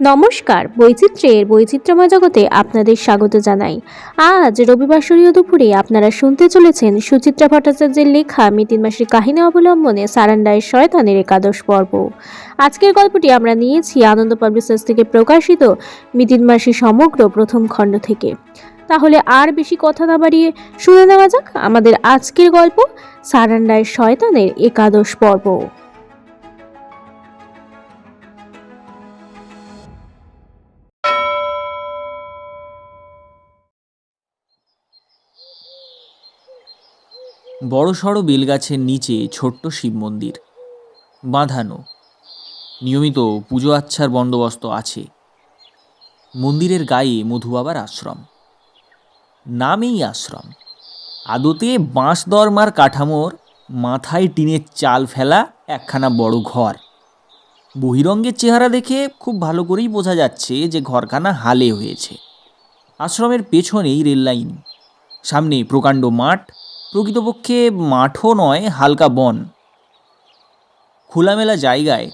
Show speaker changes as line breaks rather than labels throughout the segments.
নমস্কার, বৈচিত্র্যের বৈচিত্র্যময় জগতে আপনাদের স্বাগত জানাই। আজ রবিবাসরীয় দুপুরে আপনারা শুনতে চলেছেন সুচিত্রা ভট্টাচার্যের লেখা মিতিন মাসির কাহিনী অবলম্বনে সারান্ডায়ের শয়তানের একাদশ পর্ব। আজকের গল্পটি আমরা নিয়েছি আনন্দ পাবলিশার্স থেকে প্রকাশিত মিতিন মাসি সমগ্র প্রথম খণ্ড থেকে। তাহলে আর বেশি কথা না বাড়িয়ে শুনে নেওয়া যাক আমাদের আজকের গল্প সারান্ডায়ের শয়তানের একাদশ পর্ব।
বড় সড়ো বেলগাছের নিচে ছোট্ট শিব মন্দির। বাঁধানো। নিয়মিত পুজো আচ্ছার বন্দোবস্ত আছে। মন্দিরের গায়ে মধুবাবার আশ্রম। নামেই আশ্রম। আদতে বাঁশ দরমার কাঠামোর মাথায় টিনের চাল ফেলা একখানা বড় ঘর। বহিরঙ্গের চেহারা দেখে খুব ভালো করেই বোঝা যাচ্ছে যে ঘরখানা হালে হয়েছে। আশ্রমের পেছনেই রেললাইন। সামনে প্রকাণ্ড মাঠ প্রকৃতপক্ষে মাঠও নয়, হালকা বন। খোলামেলা জায়গায়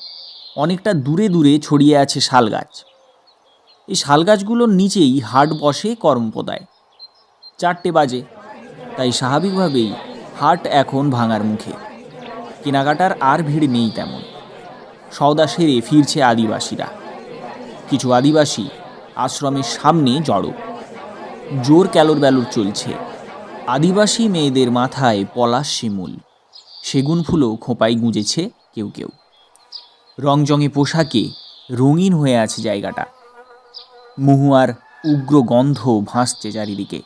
অনেকটা দূরে দূরে ছড়িয়ে আছে শাল গাছ এই শাল গাছগুলোর নিচেই হাট বসে কর্মপদায়। চারটে বাজে, তাই স্বাভাবিকভাবেই হাট এখন ভাঙার মুখে। কেনাকাটার আর ভিড় নেই তেমন। সওদা সেরে ফিরছে আদিবাসীরা। কিছু আদিবাসী আশ্রমের সামনে জড়ো। জোর ক্যালোর ব্যালোর চলছে। আদিবাসী মেয়েদের মাথায় পলাশ শিমুল। সেগুন ফুলও খোঁপায় গুঁজেছে কেউ কেউ। রংজঙে পোশাকে রঙিন হয়ে আছে জায়গাটা। মহুয়ার উগ্র গন্ধ ভাসছে চারিদিকে।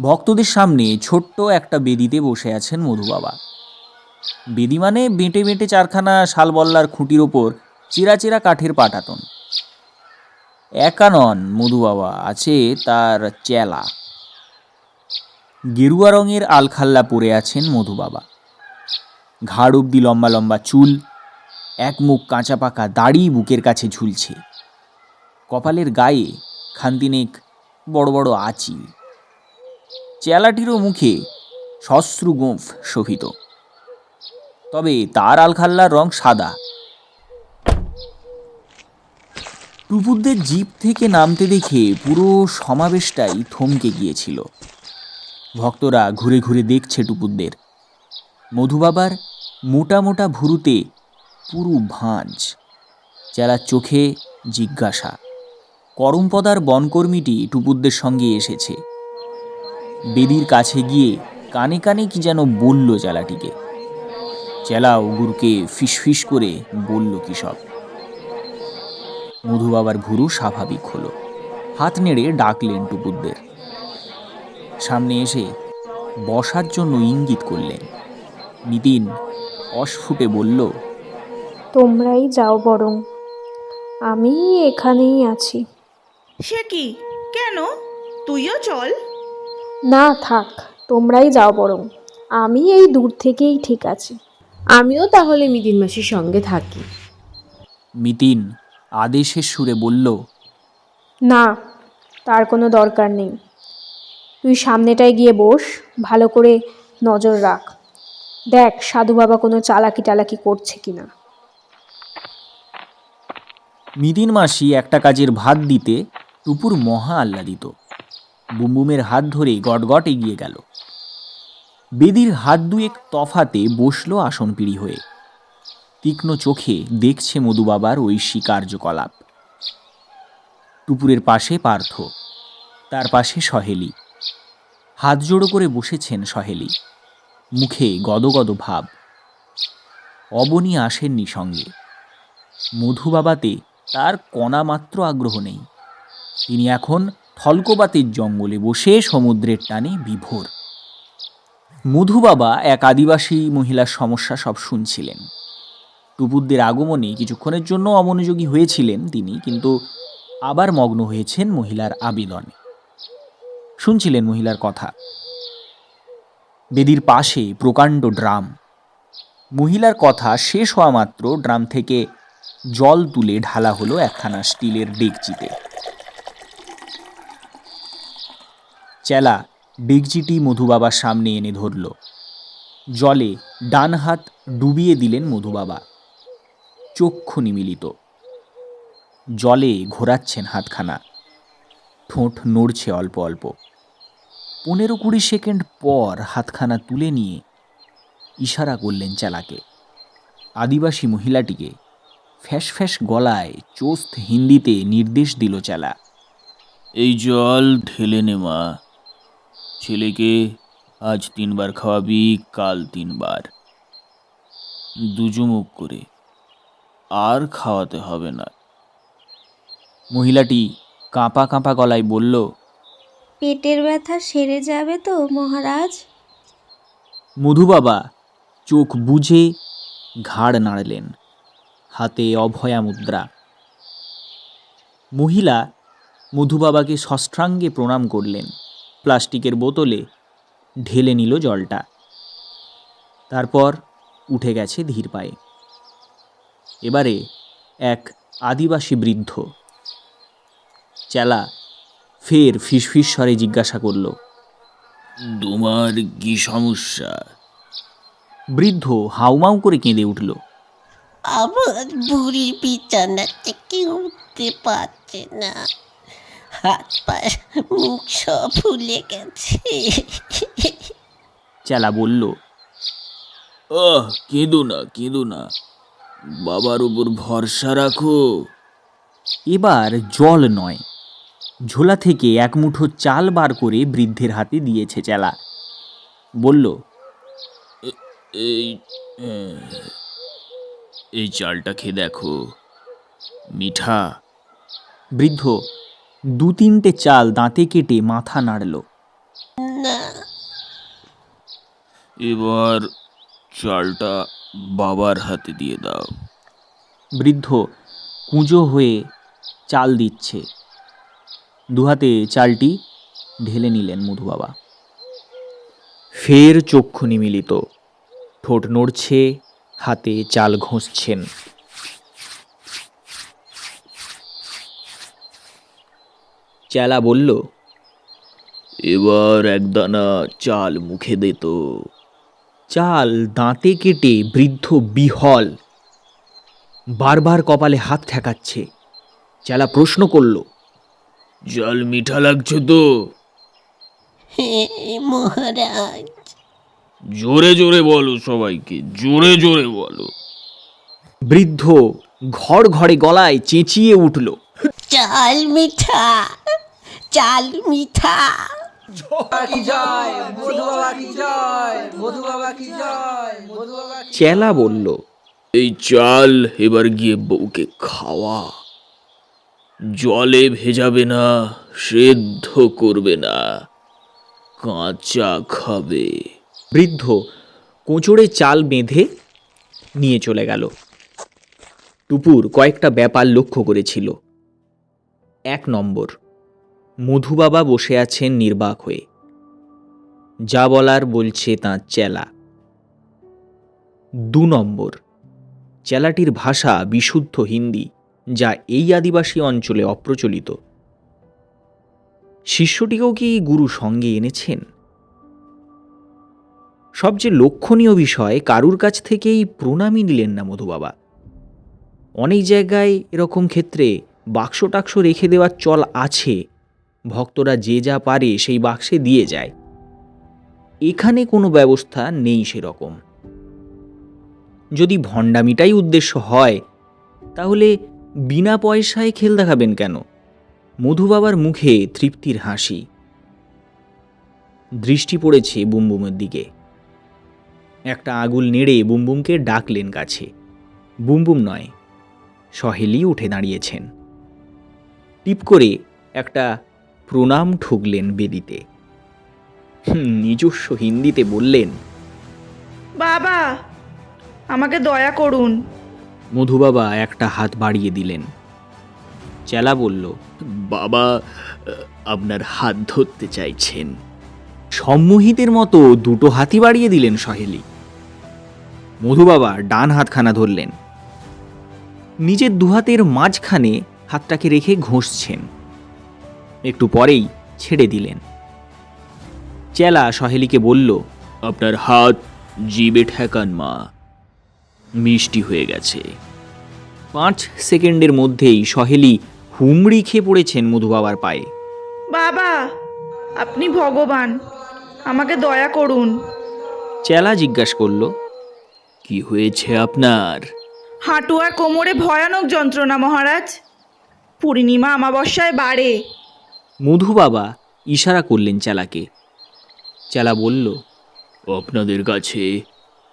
ভক্তদের সামনে ছোট্ট একটা বেদিতে বসে আছেন মধুবাবা বেদি মানে বেঁটে বেঁটে চারখানা শালবল্লার খুঁটির ওপর চেরা কাঠের পাটাতন। একা নন মধুবাবা আছে তার চেলা। গেরুয়া রঙের আলখাল্লা পরে আছেন মধুবাবা ঘাড় অব্দি লম্বা লম্বা চুল, এক মুখ কাঁচা পাকা দাড়ি বুকের কাছে ঝুলছে। কপালের গায়ে খান্তিনেক বড় বড় আঁচিল। চেলাটিরও মুখে সশ্রু গোঁফ শোভিত। তবে তার আলখাল্লার রং সাদা। টুপুরদের জিপ থেকে নামতে দেখে পুরো সমাবেশটাই থমকে গিয়েছিল। ভক্তরা ঘুরে ঘুরে দেখছে টুপুরদের। মধুবাবার মোটা মোটা ভুরুতে পুরু ভাঁজ চেলার চোখে জিজ্ঞাসা। করমপদার বনকর্মীটি টুপুরদের সঙ্গে এসেছে। বেদির কাছে গিয়ে কানে কানে কি যেন বলল চেলাটিকে চেলাও গুরুকে, ফিসফিস করে বলল কি সব। মধুবাবার ভুরু স্বাভাবিক হলো। হাত নেড়ে ডাকলেন টুপুরদের। সামনে এসে বসার জন্য ইঙ্গিত করলেন। নিতিন অস্ফুটে বলল
তোমরাই যাও বরং। আমি এখানেই আছি।
সে কি? কেন? তুইও চল।
না থাক তোমরাই যাও বরং। আমি এই দূর থেকেই ঠিক আছি।
আমিও তাহলে মিদিন মাসির সঙ্গে থাকি।
মিতিন আদেশের সুরে বলল
না তার কোনো দরকার নেই। তুই সামনেটায় গিয়ে বস, ভালো করে নজর রাখ। দেখ, সাধু বাবা কোনো চালাকি টালাকি করছে কিনা।
মিদিন মাসি একটা কাজের ভাত দিতে টুপুর মহা আহ্লাদিত। বুমবুমের হাত ধরে গটগট এগিয়ে গেল। বেদির হাত দুয়েক তফাতে বসল আসন পিড়ি হয়ে। তীক্ষ্ণ চোখে দেখছে মধুবাবার ঐশী কার্যকলাপ। টুপুরের পাশে পার্থ, তার পাশে সহেলি। হাত জোড়ো করে বসেছেন সহেলি। মুখে গদগদ ভাব। অবনী আসেননি সঙ্গে। মধুবাবাতে তার কণা মাত্র আগ্রহ নেই। তিনি এখন থলকোবাতের জঙ্গলে বসে সমুদ্রের টানে বিভোর। মধুবাবা এক আদিবাসী মহিলার সমস্যা সব শুনছিলেন। টুপুরদের আগমনে কিছুক্ষণের জন্য অমনোযোগী হয়েছিলেন তিনি, কিন্তু আবার মগ্ন হয়েছেন মহিলার আবেদনে। শুনছিলেন মহিলার কথা। বেদির পাশে প্রকাণ্ড ড্রাম। মহিলার কথা শেষ হওয়া মাত্র ড্রাম থেকে জল তুলে ঢালা হলো একখানা স্টিলের ডেকচিতে। চেলা ডেকচিটি মধুবাবার সামনে এনে ধরল। জলে ডান হাত ডুবিয়ে দিলেন মধুবাবা। চক্ষু নিমিলিত। জলে ঘোরাচ্ছেন হাতখানা। ঠোঁট নড়ছে অল্প অল্প। পনেরো কুড়ি সেকেন্ড পর হাতখানা তুলে নিয়ে ইশারা করলেন চালাকে। আদিবাসী মহিলাটিকে ফ্যাস ফ্যাস গলায় চোস্ত হিন্দিতে নির্দেশ দিল চালা। এই জল ঢেলে নে মা। ছেলেকে আজ তিনবার খাওয়াবি কাল তিনবার। দুজুমুখ করে। আর খাওয়াতে হবে না। মহিলাটি কাঁপা কাঁপা গলায় বলল
পেটের ব্যথা সেরে যাবে তো মহারাজ?
মধু বাবা চোখ বুঝে ঘাড় নাড়লেন হাতে অভয়া মুদ্রা। মহিলা মধু বাবাকে সষ্ট্রাঙ্গে প্রণাম করলেন প্লাস্টিকের বোতলে ঢেলে নিল জলটা। তারপর উঠে গেছে ধীর পায়ে এবারে এক আদিবাসী বৃদ্ধ চেলা ফের ফিসফিস স্বরে জিজ্ঞাসা করল তোমার কি সমস্যা? বৃদ্ধ হাউমাউ করে কেঁদে উঠল
আমার বুড়ি বিছানা থেকে উঠতে পারছে না। হাত পা মুখ সব ফুলে গেছে।
চেলা বলল আহ কেঁদো না কেঁদো না। বাবার উপর ভরসা রাখো। এবার জল নয় ঝোলা থেকে এক মুঠো চাল বার করে বৃদ্ধের হাতে দিয়েছে চেলা। বলল এই এই চালটা খেয়ে দেখো মিঠা। বৃদ্ধ দু তিনটে চাল দাঁতে কেটে মাথা নাড়ল। এবার চালটা বাবার হাতে দিয়ে দাও। বৃদ্ধ কুঁজো হয়ে চাল দিচ্ছে। দুহাতে চালটি ঢেলে নিলেন মধু বাবা। ফের চক্ষু নিমিলিত ঠোঁট নড়ছে হাতে চাল ঘষছেন। চেলা বলল এবার একদানা চাল মুখে দে তো। চাল দাঁতে কেটে বৃদ্ধ বিহল বারবার কপালে হাত ঠেকাচ্ছে। চেলা প্রশ্ন করল জল মিঠা লাগছে তো।
হে মহারাজ।
জোরে জোরে বলো সবাইকে জোরে জোরে বলো। বৃদ্ধ ঘর ঘরে গলায় চেঁচিয়ে উঠল।
চাল মিঠা চাল মিঠা।
চেলা বলল এই চাল এবার গিয়ে বউকে খাওয়া। জলে ভেজাবে না, সেদ্ধ করবে না, কাঁচা খাবে। বৃদ্ধ কোঁচড়ে চাল বেঁধে নিয়ে চলে গেল। টুপুর কয়েকটা ব্যাপার লক্ষ্য করেছিল। এক নম্বর, মধুবাবা বসে আছেন নির্বাক হয়ে। যা বলার বলছে তাঁর চেলা। দু নম্বর, চেলাটির ভাষা বিশুদ্ধ হিন্দি। যা এই আদিবাসী অঞ্চলে অপ্রচলিত। শিষ্যটিকেও কি গুরু সঙ্গে এনেছেন? সবচেয়ে লক্ষণীয় বিষয়, কারুর কাছ থেকেই প্রণামী নিলেন না মধুবাবা। অনেক জায়গায় এরকম ক্ষেত্রে বাক্স টাক্স রেখে দেওয়ার চল আছে। ভক্তরা যে যা পারে সেই বাক্সে দিয়ে যায়। এখানে কোনো ব্যবস্থা নেই সেরকম। যদি ভণ্ডামিটাই উদ্দেশ্য হয়, তাহলে বিনা পয়সায় খেল দেখাবেন কেন? মধু বাবার মুখে তৃপ্তির হাসি। দৃষ্টি পড়েছে বুমবুমের দিকে। একটা আগুল নেড়ে বুমবুমকে ডাকলেন কাছে। বুমবুম নয়, সহেলি উঠে দাঁড়িয়েছেন। টিপ করে একটা প্রণাম ঠুকলেন বেদিতে। নিজস্ব হিন্দিতে বললেন,
বাবা, আমাকে দয়া করুন।
মধুবাবা একটা হাত বাড়িয়ে দিলেন। চেলা বলল বাবা আপনার হাত ধরতে চাইছেন। সম্মোহিতের মতো দুটো হাতি বাড়িয়ে দিলেন সহেলি। মধুবাবা ডান হাতখানা ধরলেন। নিজের দুহাতের মাঝখানে হাতটাকে রেখে ঘষছেন। একটু পরেই ছেড়ে দিলেন। চেলা সহেলিকে বলল আপনার হাত জিবে ঠেকান মা। মিষ্টি হয়ে গেছে। পাঁচ সেকেন্ডের মধ্যেই সহেলি হুমড়ি খেয়ে পড়েছেন মধুবাবার পায়ে।
বাবা আপনি ভগবান আমাকে দয়া করুন।
চেলা জিজ্ঞাসা করল কি হয়েছে আপনার?
হাঁটু আর কোমরে ভয়ানক যন্ত্রণা মহারাজ। পূর্ণিমা আমাবস্যায় বাড়ে।
মধু বাবা ইশারা করলেন চেলাকে। চেলা বলল আপনাদের কাছে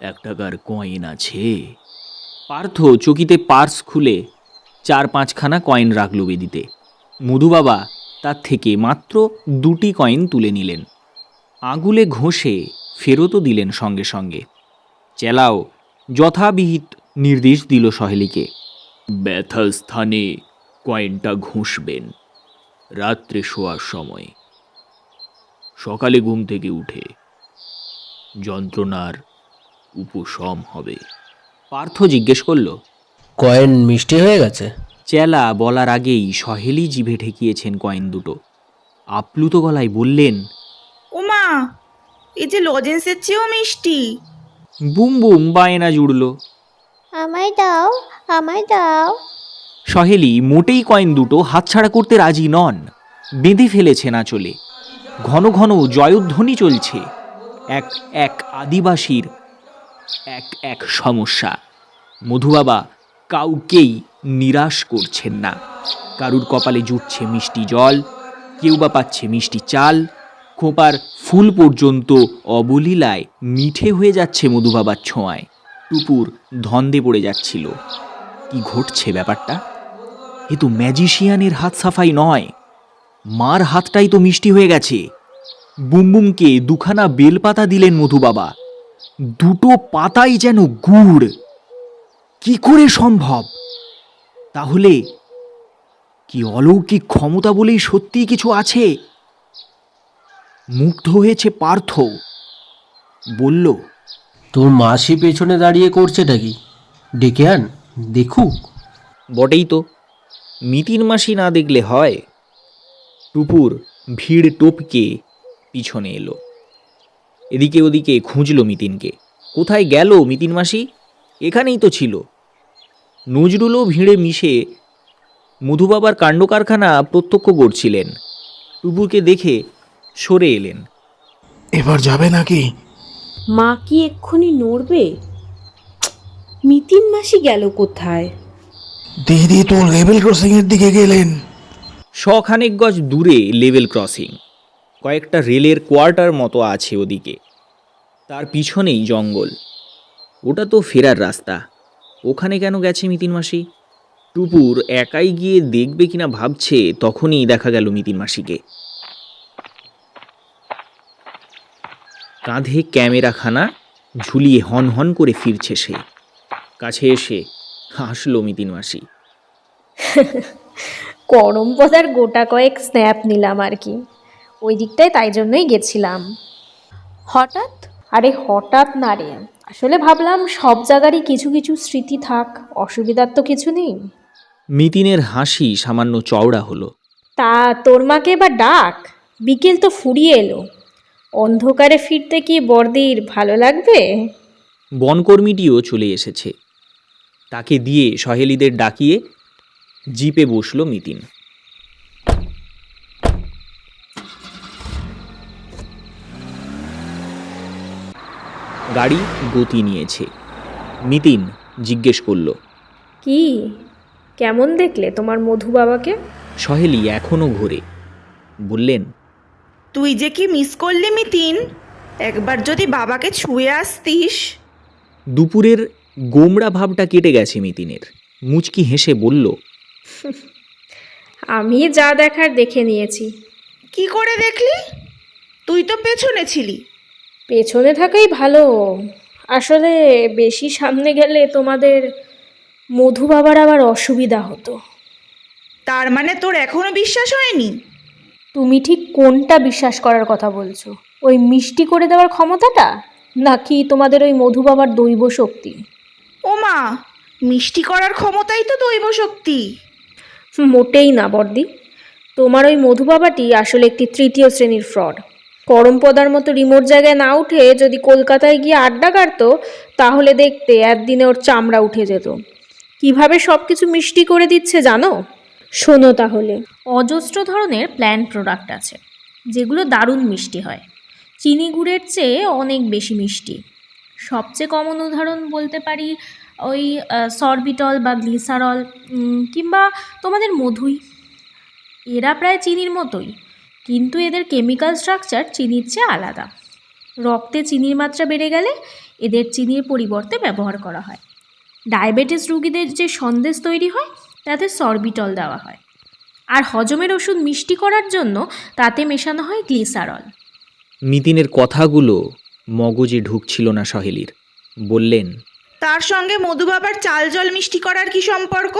এক টাকার কয়েন আছে। পার্থ চকিতে পার্স খুলে চার পাঁচখানা কয়েন রাখল বেদিতে। মধু বাবা তার থেকে মাত্র দুটি কয়েন তুলে নিলেন। আঙুলে ঘষে ফেরতও দিলেন সঙ্গে সঙ্গে। চেলাও, যথাবিহিত নির্দেশ দিল সহেলিকে। ব্যথা স্থানে কয়েনটা ঘষবেন। রাত্রে শোয়ার সময়। সকালে ঘুম থেকে উঠে যন্ত্রণার উপশম হবে। পার্থ জিজ্ঞেস করল
কয়েন মিষ্টি হয়ে গেছে?
চেলা বলার আগেই সহেলি জিভে ঠেকিয়েছেন কয়েন দুটো। আপ্লুত গলায় বললেন
ওমা এই যে লজেন্সের চেয়েও মিষ্টি।
বুম বুম বায়না জুড়ল।
আমায় দাও আমায় দাও।
সহেলি মোটেই কয়েন দুটো হাতছাড়া করতে রাজি নন। বেঁধে ফেলেছে না চলে ঘন ঘন জয়ধ্বনি চলছে। এক এক আদিবাসীর এক এক সমস্যা। মধুবাবা কাউকেই নিরাশ করছেন না। কারুর কপালে জুটছে মিষ্টি জল, কেউ বা পাচ্ছে মিষ্টি চাল, খোপার ফুল পর্যন্ত অবলীলায় মিঠে হয়ে যাচ্ছে মধুবাবার ছোঁয়ায়। টুপুর ধন্দে পড়ে যাচ্ছিল। কি ঘটছে ব্যাপারটা? এ তো ম্যাজিশিয়ানের হাত সাফাই নয়। মার হাতটাই তো মিষ্টি হয়ে গেছে। বুমবুমকে দুখানা বেলপাতা দিলেন মধু বাবা। দুটো পাতাই যেন গুড়। কি করে সম্ভব? তাহলে কি অলৌকিক ক্ষমতা বলেই সত্যিই কিছু আছে? মুগ্ধ হয়েছে পার্থ। বলল
তোর মাসি পেছনে দাঁড়িয়ে করছেটা কি? ডেকে আন দেখুক।
বটেই তো। মিতির মাসি না দেখলে হয়? টুপুর ভিড় টপকে পিছনে এলো। এদিকে ওদিকে খুঁজল মিতিনকে। কোথায় গেল মিতিন মাসি? এখানেই তো ছিল। নজরুলও ভিড়ে মিশে মধুবাবার কাণ্ড কারখানা প্রত্যক্ষ করছিলেন। টুপুরকে দেখে সরে এলেন।
এবার যাবে নাকি?
মা কি এক্ষুনি নড়বে? মিতিন মাসি গেল কোথায়?
দিদি তো লেভেল ক্রসিং এর দিকে গেলেন।
শখানেক গজ দূরে লেভেল ক্রসিং। কয়েকটা রেলের কোয়ার্টার মতো আছে ওদিকে। তার পিছনেই জঙ্গল। ওটা তো ফেরার রাস্তা। ওখানে কেন গেছে মিতিন মাসি? টুপুর একাই গিয়ে দেখবে কিনা ভাবছে, তখনই দেখা গেল মিতিন মাসিকে। কাঁধে ক্যামেরাখানা, ঝুলিয়ে হন হন করে ফিরছে সে। কাছে এসে হাসলো মিতিন মাসি।
গরম পদার গোটা কয়েক স্ন্যাপ নিলাম আর কি। ওই দিকটায় তাই জন্যই গেছিলাম।
হঠাৎ?
আরে হঠাৎ না রে। আসলে ভাবলাম সব জায়গারই কিছু কিছু স্মৃতি থাক অসুবিধার তো কিছু নেই।
মিতিনের হাসি সামান্য চওড়া হলো।
তা তোর মাকে এবার ডাক। বিকেল তো ফুরিয়ে এলো। অন্ধকারে ফিরতে কি বর্দির ভালো লাগবে?
বনকর্মীটিও চলে এসেছে। তাকে দিয়ে সহেলিদের ডাকিয়ে জিপে বসল মিতিন। গাড়ি গতি নিয়েছে। মিতিন জিজ্ঞেস করল
কি? কেমন দেখলে তোমার মধু বাবাকে?
সহেলি এখনও ঘোরে। বললেন
তুই যে কি মিস করলি মিতিন? একবার যদি বাবাকে ছুঁয়ে আসতিস।
দুপুরের গোমড়া ভাবটা কেটে গেছে মিতিনের। মুচকি হেসে বলল
আমি যা দেখার দেখে নিয়েছি।
কি করে দেখলি? তুই তো পেছনে ছিলি।
পেছনে থাকাই ভালো। আসলে বেশি সামনে গেলে তোমাদের মধু বাবার আবার অসুবিধা হতো।
তার মানে তোর এখনও বিশ্বাস হয়নি?
তুমি ঠিক কোনটা বিশ্বাস করার কথা বলছো? ওই মিষ্টি করে দেওয়ার ক্ষমতাটা? নাকি তোমাদের ওই মধু বাবার দৈব শক্তি?
ওমা মিষ্টি করার ক্ষমতাই তো দৈব শক্তি।
মোটেই না বর্দি। তোমার ওই মধু বাবাটি আসলে একটি তৃতীয় শ্রেণির ফ্রড পরমপদার মতো রিমোট জায়গায় না উঠে যদি কলকাতায় গিয়ে আড্ডা কাটতো, তাহলে দেখতে একদিনে ওর চামড়া উঠে যেত। কীভাবে সব কিছু মিষ্টি করে দিচ্ছে জানো? শোনো তাহলে। অজস্র ধরনের প্ল্যান্ট প্রোডাক্ট আছে, যেগুলো দারুণ মিষ্টি হয়। চিনি গুড়ের চেয়ে অনেক বেশি মিষ্টি। সবচেয়ে কমন উদাহরণ বলতে পারি ওই সরবিটল বা গ্লিসারল কিংবা তোমাদের মধুই। এরা প্রায় চিনির মতোই। কিন্তু এদের কেমিক্যাল স্ট্রাকচার চিনির চেয়ে আলাদা। রক্তে চিনির মাত্রা বেড়ে গেলে এদের চিনির পরিবর্তে ব্যবহার করা হয়। ডায়াবেটিস রুগীদের যে সন্দেশ তৈরি হয় তাতে সরবিটল দেওয়া হয়। আর হজমের ওষুধ মিষ্টি করার জন্য তাতে মেশানো হয় গ্লিসারল
মিতিনের কথাগুলো মগজে ঢুকছিল না সহেলির। বললেন
তার সঙ্গে মধু বাবার চাল জল মিষ্টি করার কি সম্পর্ক?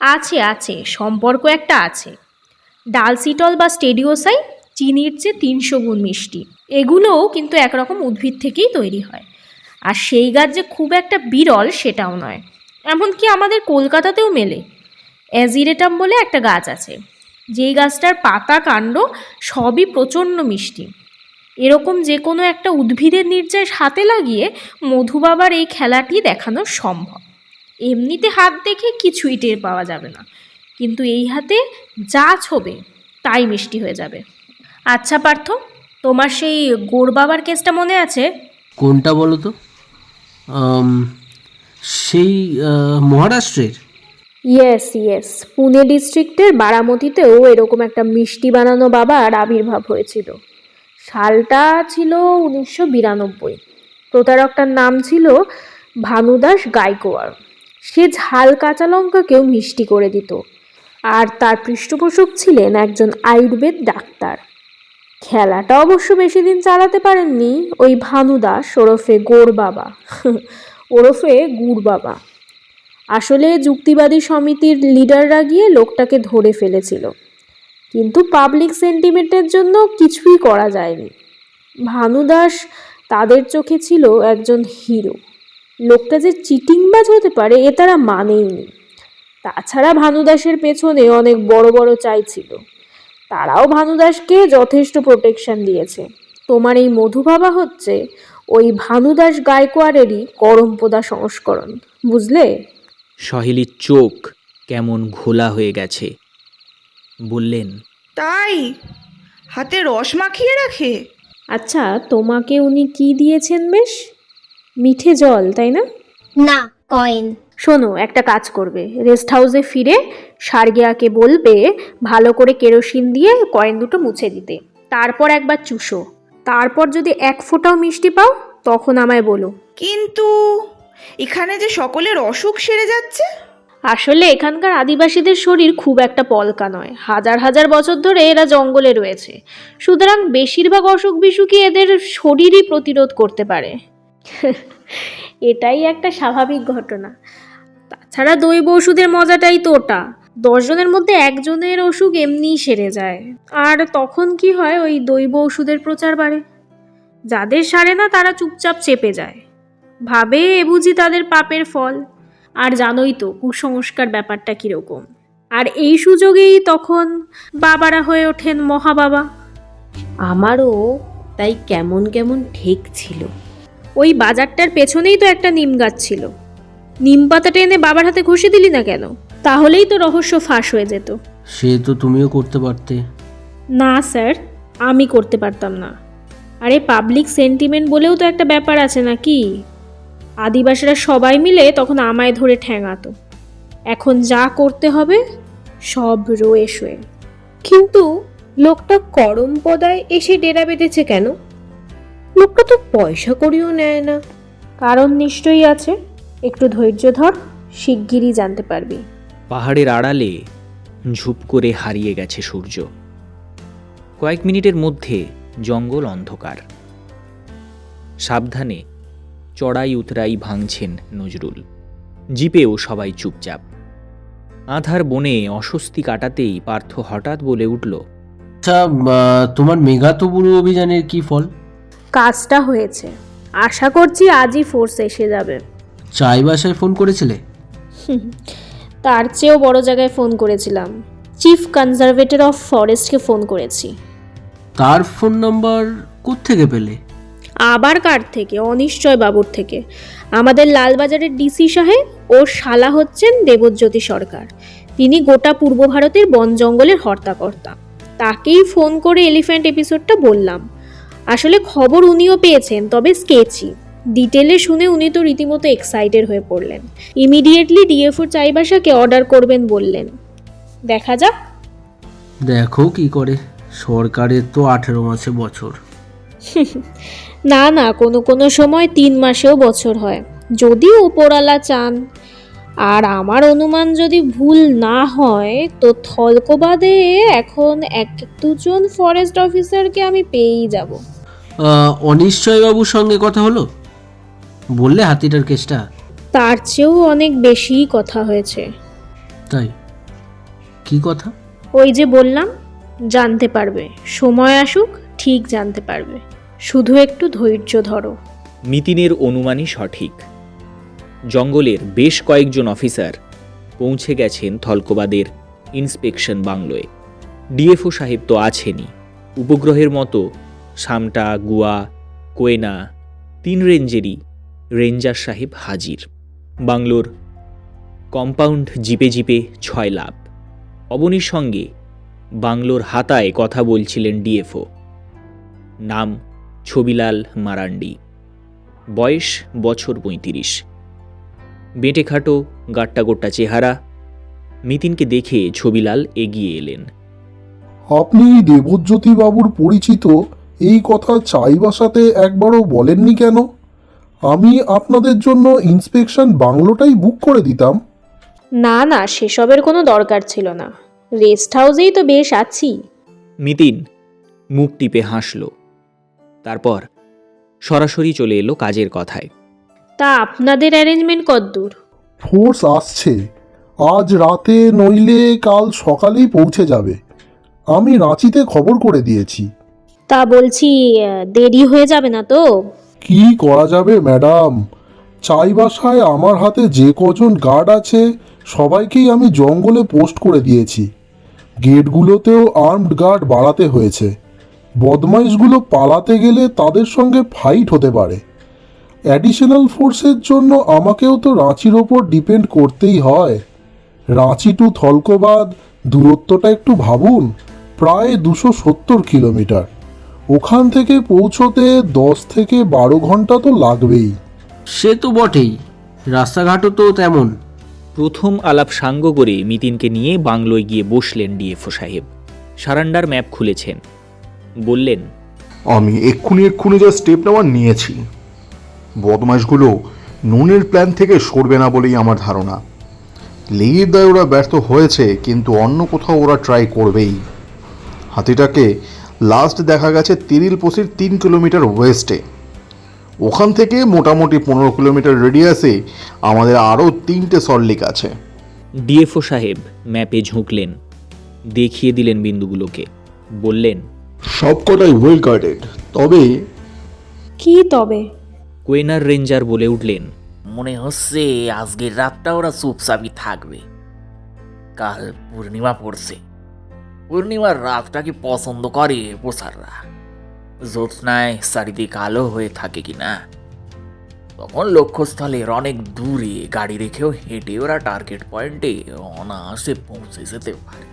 আছে আছে সম্পর্ক একটা আছে। ডালসিটল বা স্টেডিওসাই চিনির চেয়ে তিনশো গুণ মিষ্টি। এগুলোও কিন্তু একরকম উদ্ভিদ থেকেই তৈরি হয়। আর সেই গাছ যে খুব একটা বিরল সেটাও নয়। এমনকি আমাদের কলকাতাতেও মেলে। অ্যাজিরেটাম বলে একটা গাছ আছে। যেই গাছটার পাতা কাণ্ড সবই প্রচণ্ড মিষ্টি। এরকম যে কোনো একটা উদ্ভিদের নির্যাস হাতে লাগিয়ে মধুবাবার এই খেলাটি দেখানো সম্ভব। এমনিতে হাত দেখে কিছুই টের পাওয়া যাবে না। কিন্তু এই হাতে যা ছোবে তাই মিষ্টি হয়ে যাবে। আচ্ছা পার্থ তোমার সেই গোড় বাবার কেসটা মনে আছে?
কোনটা বলো তো? সেই মহারাষ্ট্রের?
ইয়েস ইয়েস পুনে ডিস্ট্রিক্টের বারামতিতেও এরকম একটা মিষ্টি বানানো বাবার আবির্ভাব হয়েছিল। সালটা ছিল উনিশশো বিরানব্বই। প্রতারকটার নাম ছিল ভানুদাস গাইকোয়ার সে ঝাল কাঁচা লঙ্কাকেও মিষ্টি করে দিত। আর তার পৃষ্ঠপোষক ছিলেন একজন আয়ুর্বেদ ডাক্তার। খেলাটা অবশ্য বেশি দিন চালাতে পারেননি ওই ভানুদাস ওরফে গোড় বাবা। ওরফে গুড় বাবা। আসলে যুক্তিবাদী সমিতির লিডাররা গিয়ে লোকটাকে ধরে ফেলেছিল। কিন্তু পাবলিক সেন্টিমেন্টের জন্য কিছুই করা যায়নি। ভানুদাস তাদের চোখে ছিল একজন হিরো। লোকটা যে চিটিংবাজ হতে পারে, এ তারা মানেইনি তাছাড়া ভানুদাসের পেছনে অনেক বড় বড় চাই ছিল। তারাও ভানুদাসকে যথেষ্ট প্রোটেকশন দিয়েছে। তোমার এই মধু বাবা হচ্ছে ওই ভানুদাস গায়কোয়াড়েরই করমপোদা সংস্করণ বুঝলে?
সহেলির চোখ কেমন ঘোলা হয়ে গেছে। বললেন
তাই? হাতে রস মাখিয়ে রাখে?
আচ্ছা তোমাকে উনি কি দিয়েছেন বেশ? মিঠে জল তাই না?
না কয়েন।
শোনো একটা কাজ করবে। রেস্ট হাউসে ফিরে সার্গিয়াকে বলবে ভালো করে কেরোসিন দিয়ে কয়েন দুটো মুছে দিতে। তারপর একবার চুষো। তারপর যদি এক ফোঁটাও মিষ্টি পাও তখন আমায় বলো।
কিন্তু এখানে যে সকলের অসুখ সেরে যাচ্ছে?
আসলে এখানকার আদিবাসীদের শরীর খুব একটা পলকা নয়। হাজার হাজার বছর ধরে এরা জঙ্গলে রয়েছে। সুতরাং বেশিরভাগ অসুখ বিসুখই এদের শরীরই প্রতিরোধ করতে পারে। এটাই একটা স্বাভাবিক ঘটনা। তাছাড়া দৈব ওষুধের মজাটাই তো ওটা। দশজনের মধ্যে একজনের অসুখ এমনিই সেরে যায়। আর তখন কি হয় ওই দৈব ওষুধের প্রচার বাড়ে? যাদের সারে না তারা চুপচাপ চেপে যায়। ভাবে এ বুঝি তাদের পাপের ফল। আর জানোই তো কুসংস্কার ব্যাপারটা কীরকম। আর এই সুযোগেই তখন বাবারা হয়ে ওঠেন মহাবাবা।
আমারও তাই কেমন কেমন ঠেক ছিল।
ওই বাজারটার পেছনেই তো একটা নিম গাছ ছিল। নিম পাতাটা এনে বাবার হাতে ঘষে দিলি না কেন? তাহলেই তো রহস্য ফাঁস হয়ে যেত।
সে তো তুমিও করতে পারতে।
না স্যার আমি করতে পারতাম না। আরে পাবলিক সেন্টিমেন্ট বলেও তো একটা ব্যাপার আছে নাকি? আদিবাসীরা সবাই মিলে তখন আমায় ধরে ঠ্যাঙাতো এখন যা করতে হবে সব রয়ে শোয়ে
কিন্তু লোকটা করম পদায় এসে ডেরা বেঁধেছে কেন? লোকটা তো পয়সা করিও নেয় না।
কারণ নিশ্চয়ই আছে। একটু ধৈর্য ধর শিগগিরই জানতে পারবি।
পাহাড়ের আড়ালে ঝুপ করে হারিয়ে গেছে সূর্য। কয়েক মিনিটের মধ্যে জঙ্গল অন্ধকার। সাবধানে চড়াই উতরাই ভাঙছেন নজরুল। জিপেও সবাই চুপচাপ। আধার বনে অস্বস্তি কাটাতেই পার্থ হঠাৎ বলে উঠল
আচ্ছা তোমার মেঘাতবুরু অভিযানের কি ফল?
কাজটা হয়েছে। আশা করছি আজই ফোর্স এসে যাবে।
চাই বাসায় ফোন করেছিলে?
তার চেয়েও বড় জায়গায় ফোন করেছিলাম। চিফ কনজারভেটর অফ ফরেস্টকে ফোন করেছি।
তার ফোন নাম্বার থেকে পেলে?
আবার কার থেকে? অনিশ্চয় বাবুর থেকে। আমাদের লালবাজারের ডিসি সাহেব ও শালা হচ্ছেন দেবজ্যোতি সরকার। তিনি গোটা পূর্ব ভারতের বন জঙ্গলের হর্তাকর্তা। তাকেই ফোন করে এলিফ্যান্ট এপিসোডটা বললাম। আসলে খবর উনিও পেয়েছেন তবে স্কেচি। ডিটেলে শুনে উনি তো রীতিমতো এক্সাইটেড হয়ে পড়লেন। ইমিডিয়েটলি ডিএফওর চাইবাসাকে অর্ডার করবেন বললেন। দেখা যাক।
দেখো কি করে সরকারের তো আঠেরো মাসে বছর।
না না কোনো কোনো সময় তিন মাসেও বছর হয়। যদি ওপরওয়ালা চান আর আমার অনুমান যদি ভুল না হয় তো থলকোবাদে এখন এক দুজন ফরেস্ট অফিসারকে আমি পেয়েই যাব।
অনিশ্চয়বাবুর সঙ্গে কথা হলো? বললে হাতিটার কেসটা?
তার চেয়েও অনেক বেশিই কথা হয়েছে।
তাই? কি কথা?
ওই যে বললাম জানতে পারবে। সময় আসুক ঠিক জানতে পারবে। শুধু একটু ধৈর্য ধরো।
মিতিনের অনুমানই সঠিক। জঙ্গলের বেশ কয়েকজন অফিসার পৌঁছে গেছেন থলকোবাদের ইন্সপেকশন বাংলোয়। ডিএফও সাহেব তো আছেনই। উপগ্রহের মতো সামটা গুয়া কোয়েনা তিন রেঞ্জেরই রেঞ্জার সাহেব হাজির। বাংলোর কম্পাউন্ড জিপে জিপে ছয় লাভ। অবনীর সঙ্গে বাংলোর হাতায় কথা বলছিলেন ডিএফও। নাম ছবিলাল মারান্ডি। বয়স বছর পঁয়ত্রিশ। বেঁটে খাটো, গাট্টা গোট্টা চেহারা। মিতিনকে দেখে ছবিলাল এগিয়ে এলেন।
আপনি দেবজ্যোতি বাবুর পরিচিত, এই কথা চাইবাসাতে একবারও বলেননি কেন? আমি আপনাদের জন্য ইন্সপেকশন বাংলোটাই বুক করে দিতাম।
না না সেসবের কোনো দরকার ছিল না। রেস্ট হাউসেই তো বেশ আছি।
মিতিন মুখ টিপে হাসল। তারপর সরাসরি চলে এলো কাজের কথায়।
তা আপনাদের অ্যারেঞ্জমেন্ট কদ্দূর
ফোর্স আসছে। আজ রাতে নইলে কাল সকালেই পৌঁছে যাবে। আমি রাঁচিতে খবর করে দিয়েছি।
তা বলছি আহ, দেরি হয়ে যাবে না তো?
কি করা যাবে, ম্যাডাম? চাইবাসায় আমার হাতে যে কজন গার্ড আছে, সবাইকেই আমি জঙ্গলে পোস্ট করে দিয়েছি। গেটগুলোতেও আর্মড গার্ড বাড়াতে হয়েছে। বদমাইশগুলো পালাতে গেলে তাদের সঙ্গে ফাইট হতে পারে। অ্যাডিশনাল ফোর্সের জন্য আমাকেও তো রাঁচির ওপর ডিপেন্ড করতেই হয়। রাঁচি টু থলকোবাদ, দূরত্বটা একটু ভাবুন, প্রায় দুশো সত্তর কিলোমিটার। ওখান থেকে পৌঁছোতে দশ থেকে বারো ঘণ্টা তো লাগবেই।
সে তো বটেই। রাস্তাঘাটও তো তেমন।
প্রথম আলাপ সাঙ্গ করে মিতিনকে নিয়ে বাংলোয় গিয়ে বসলেন ডিএফও সাহেব। সারান্ডার ম্যাপ খুলেছেন। বললেন
আমি এক্ষুনি এক্ষুনি যা স্টেপ নেওয়ার নিয়েছি। বদমাশগুলো নুনের প্ল্যান থেকে সরবে না বলেই আমার ধারণা। লেগের দায় ওরা ব্যর্থ হয়েছে কিন্তু অন্য কোথাও ওরা ট্রাই করবেই। হাতিটাকে লাস্ট দেখা গেছে তিরিলপসির তিন কিলোমিটার ওয়েস্টে ওখান থেকে মোটামুটি পনেরো কিলোমিটার রেডিয়াসে আমাদের আরও তিনটে সল্লিক আছে।
ডিএফও সাহেব ম্যাপে ঝুঁকলেন। দেখিয়ে দিলেন বিন্দুগুলোকে। বললেন
সবকটাই ওয়েল গার্ডেড তবে
কি তবে?
কোয়েনার রেঞ্জার বলে উঠলেন
মনে হচ্ছে আজকের রাতটা ওরা চুপচাপই থাকবে। কাল পূর্ণিমা পড়ছে। পূর্ণিমার রাতটাকে পছন্দ করে প্রচাররা জ্যোৎস্নায় চারিদিক আলো হয়ে থাকে কি না তখন লক্ষ্যস্থলের অনেক দূরে গাড়ি রেখেও হেঁটে ওরা টার্গেট পয়েন্টে অনায়াসে পৌঁছে যেতে পারে।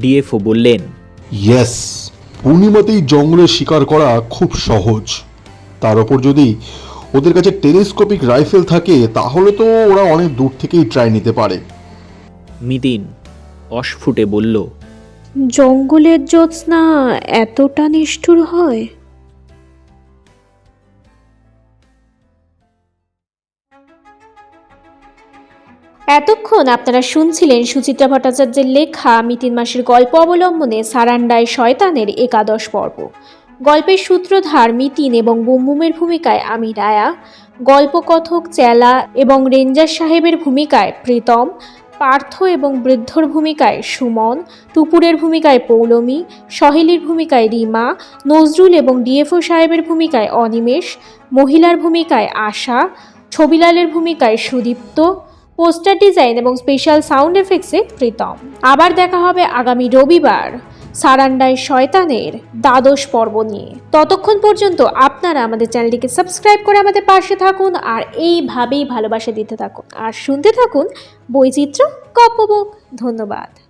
ডিএফও বললেন
ইয়েস পূর্ণিমাতেই জঙ্গলে শিকার করা খুব সহজ। তার ওপর যদি ওদের কাছে টেলিস্কোপিক রাইফেল থাকে তাহলে তো ওরা অনেক দূর থেকেই ট্রাই নিতে পারে।
মিতিন অস্ফুটে বলল
জঙ্গলের জ্যোৎস্না এতটা নিষ্ঠুর হয়? এতক্ষণ আপনারা শুনছিলেন সুচিত্রা ভট্টাচার্যের লেখা মিতিন মাসের গল্প অবলম্বনে সারান্ডায় শয়তানের একাদশ পর্ব। গল্পের সূত্রধার মিতিন এবং বুমবুমের ভূমিকায় আমি রায়া। গল্পকথক চেলা এবং রেঞ্জার সাহেবের ভূমিকায় প্রীতম। পার্থ এবং বৃদ্ধর ভূমিকায় সুমন টুপুরের ভূমিকায় পৌলমী, সহেলির ভূমিকায় রিমা, নজরুল এবং ডিএফও সাহেবের ভূমিকায় অনিমেষ, মহিলার ভূমিকায় আশা, ছবিলালের ভূমিকায় সুদীপ্ত, পোস্টার ডিজাইন এবং স্পেশাল সাউন্ড এফেক্টসে প্রীতম। আবার দেখা হবে আগামী রবিবার। সারান্ডায় শয়তানের দ্বাদশ পর্ব নিয়ে। ততক্ষণ পর্যন্ত আপনারা আমাদের চ্যানেলটিকে সাবস্ক্রাইব করে আমাদের পাশে থাকুন আর এইভাবেই ভালোবাসা দিতে থাকুন। আর শুনতে থাকুন বৈচিত্র্য কপবক ধন্যবাদ।